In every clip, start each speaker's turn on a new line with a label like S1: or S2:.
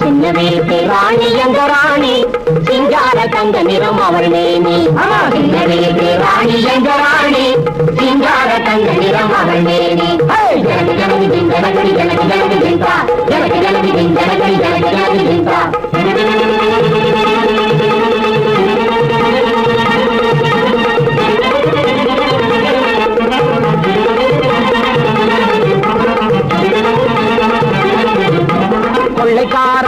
S1: சின்ன வீட்டு ராணி எங்க ராணி சிங்கார தங்க நிறம் அவள் மேனி. வீட்டு ராணி எங்க ராணி சிங்கார தங்க நிறம் அவள் மேனி. ஜனகு ஜனகு ஜின் ஜனகடி ஜனகு ஜனகு ஜிந்தா ஜனகு ஜனகு ஜின் ஜனகடி ஜனகு ஜனகு ஜிந்தா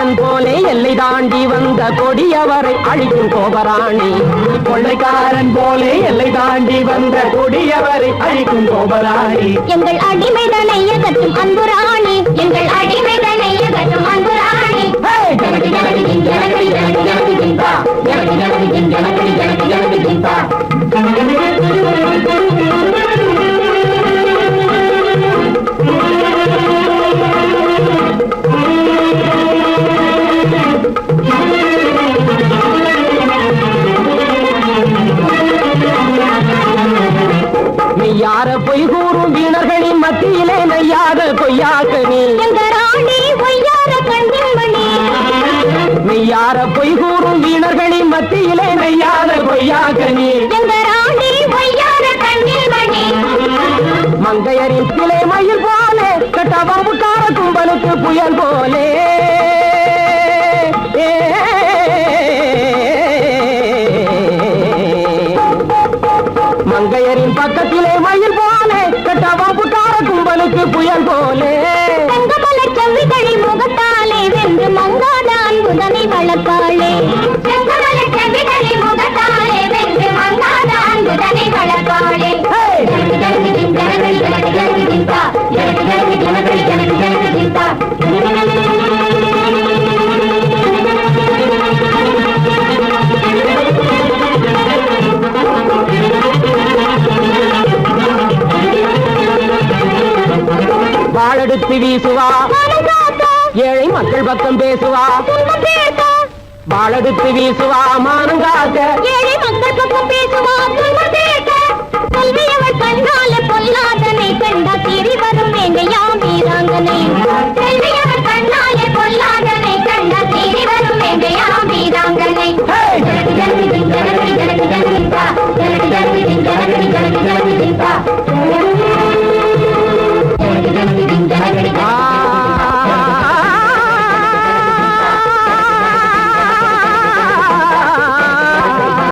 S1: கொள்ளைக்காரன் போலே எல்லை தாண்டி வந்த கொடியவரை அழிக்கும் கோபராணி. கொள்ளைக்காரன் போலே எல்லை தாண்டி வந்த கொடியவரை அழிக்கும் கோபராணி.
S2: எங்கள் அடிமைதனை கட்டும் அன்பு ராணி. எங்கள் அடிமைதனை கட்டும் அன்பு ராணி.
S1: மெய்யார பொய் கூறும் வீணர்களின் மத்தியிலே நெய்யாத பொய்யாக நீ. மெய்யார பொய் கூறும் வீணர்களின் மத்தியிலே நெய்யாத பொய்யாக நீ. மங்கையரின் கிளை மயில் போலே கட்டபாம்புக்கார கும்பலுக்கு புயல் போலே. மங்கையரின் பக்கத்திலே மயில்
S2: போ
S1: வாழெடுத்து வீசுவா. ஏழை மக்கள் பக்கம் பேசுவா. வாழெடுத்து வீசுவா
S2: ஏழை